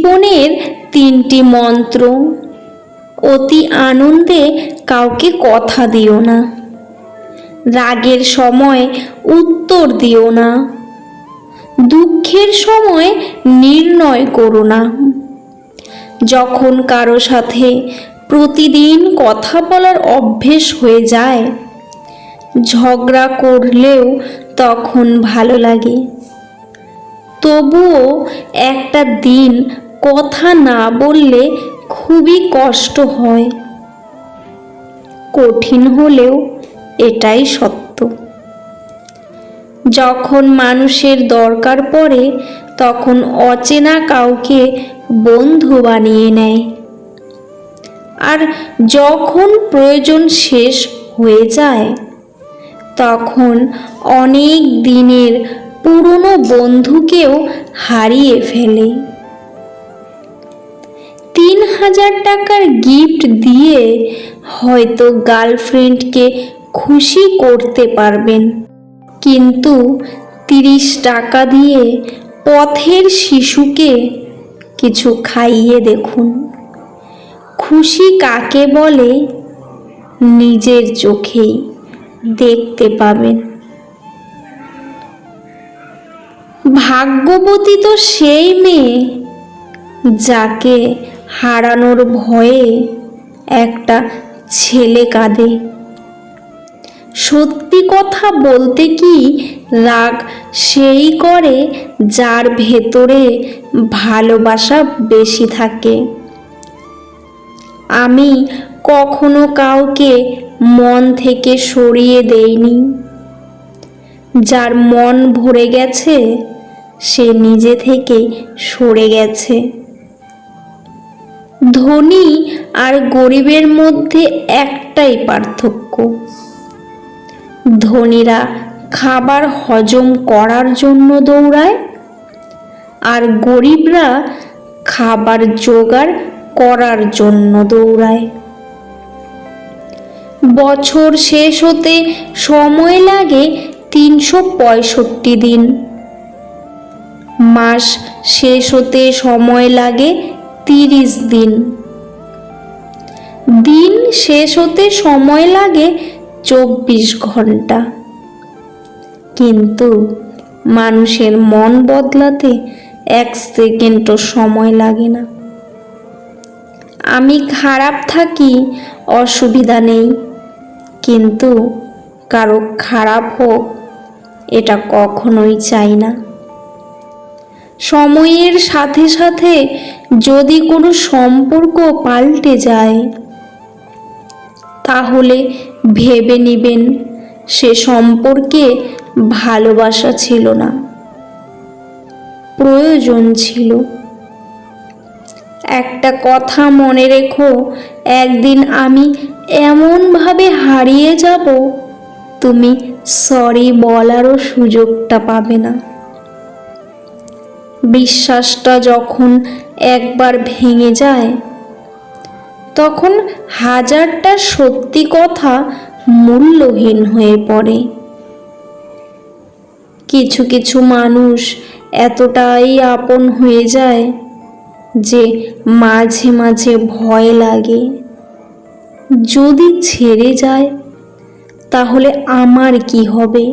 জীবনের তিনটি মন্ত্র। অতি আনন্দে কাউকে কথা দিও না। রাগের সময় উত্তর দিও না। দুঃখের সময় নির্ণয় করো না। যখন কারও সাথে প্রতিদিন কথা বলার অভ্যেস হয়ে যায়, ঝগড়া করলেও তখন ভালো লাগে। তবুও একটা দিন কথা না বললে খুবই কষ্ট হয়। কঠিন হলেও এটাই সত্য। যখন মানুষের দরকার পড়ে, তখন অচেনা কাউকে বন্ধু বানিয়ে নেয়। আর যখন প্রয়োজন শেষ হয়ে যায়, তখন অনেক দিনের পুরনো বন্ধুকেও হারিয়ে ফেলে। তিন হাজার টাকার গিফট দিয়ে হয়তো গার্লফ্রেন্ডকে খুশি করতে পারবেন। কিন্তু তিরিশ টাকা দিয়ে পথের শিশুকে কিছু খাইয়ে দেখুন। খুশি কাকে বলে? নিজের চোখেই দেখতে পাবেন। ভাগ্যবতী তো সেই মেয়ে যাকে হারানোর ভয়ে একটা ছেলে কাঁদে। সত্যি কথা বলতে কি রাগ সেই করে যার ভেতরে ভালোবাসা বেশি থাকে। আমি কখনো কাউকে মন থেকে সরিয়ে দেইনি। যার মন ভরে গেছে, সে নিজে থেকে সরে গেছে। ধনী আর গরিবের মধ্যে একটাই পার্থক্য। ধনীরা খাবার হজম করার জন্য দৌড়ায় আর গরিবরা খাবার জোগাড় করার জন্য দৌড়ায়। বছর শেষ হতে সময় লাগে তিনশো পঁয়ষট্টি দিন। মাস শেষ হতে সময় লাগে তিরিশ দিন। দিন শেষ হতে সময় লাগে চব্বিশ ঘণ্টা। কিন্তু মানুষের মন বদলাতে এক সেকেন্ডও সময় লাগে না। আমি খারাপ থাকি, অসুবিধা নেই। কিন্তু কারও খারাপ হোক, এটা কখনোই চাই না। সময়ের সাথে সাথে যদি কোনো সম্পর্ক পাল্টে যায়, তাহলে ভেবে নিবেন সে সম্পর্কে ভালোবাসা ছিল না, প্রয়োজন ছিল। একটা কথা মনে রেখো, একদিন আমি এমনভাবে হারিয়ে যাব, তুমি সরি বলারও সুযোগটা পাবে না। বিশ্বাসটা যখন একবার ভেঙে যায়, তখন হাজারটা সত্যি কথা মূল্যহীন হয়ে পড়ে। কিছু কিছু মানুষ এতটাই আপন হয়ে যায় যে মাঝে মাঝে ভয় লাগে। যদি ছেড়ে যায়, তাহলে আমার কি হবে?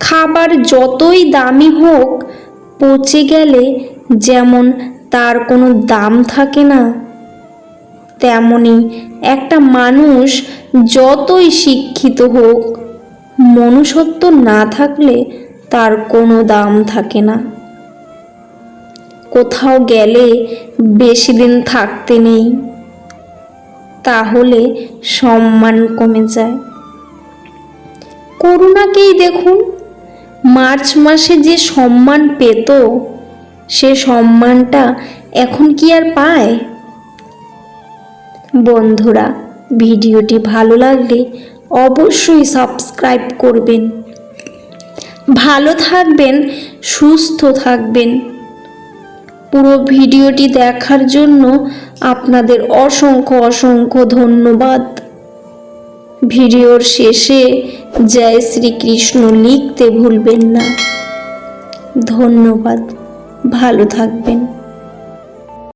খাবার যতই দামি হোক পচে গেলে যেমন তার কোনো দাম থাকে না, তেমনি একটা মানুষ যতই শিক্ষিত হোক, মনুষ্যত্ব না থাকলে তার কোনো দাম থাকে না। কোথাও গেলে বেশি দিন থাকতে নেই, তাহলে সম্মান কমে যায়। করুণাকেই দেখুন মার্চ মাসে যে সম্মান পেত, সে সম্মানটা এখন কি আর পায়? বন্ধুরা, ভিডিওটি ভালো লাগলে অবশ্যই সাবস্ক্রাইব করবেন। ভালো থাকবেন, সুস্থ থাকবেন। পুরো ভিডিওটি দেখার জন্য আপনাদের অসংখ্য অসংখ্য ধন্যবাদ। ভিডিওর শেষে জয় শ্রীকৃষ্ণ লিখতে ভুলবেন না। ধন্যবাদ ভালো থাকবেন।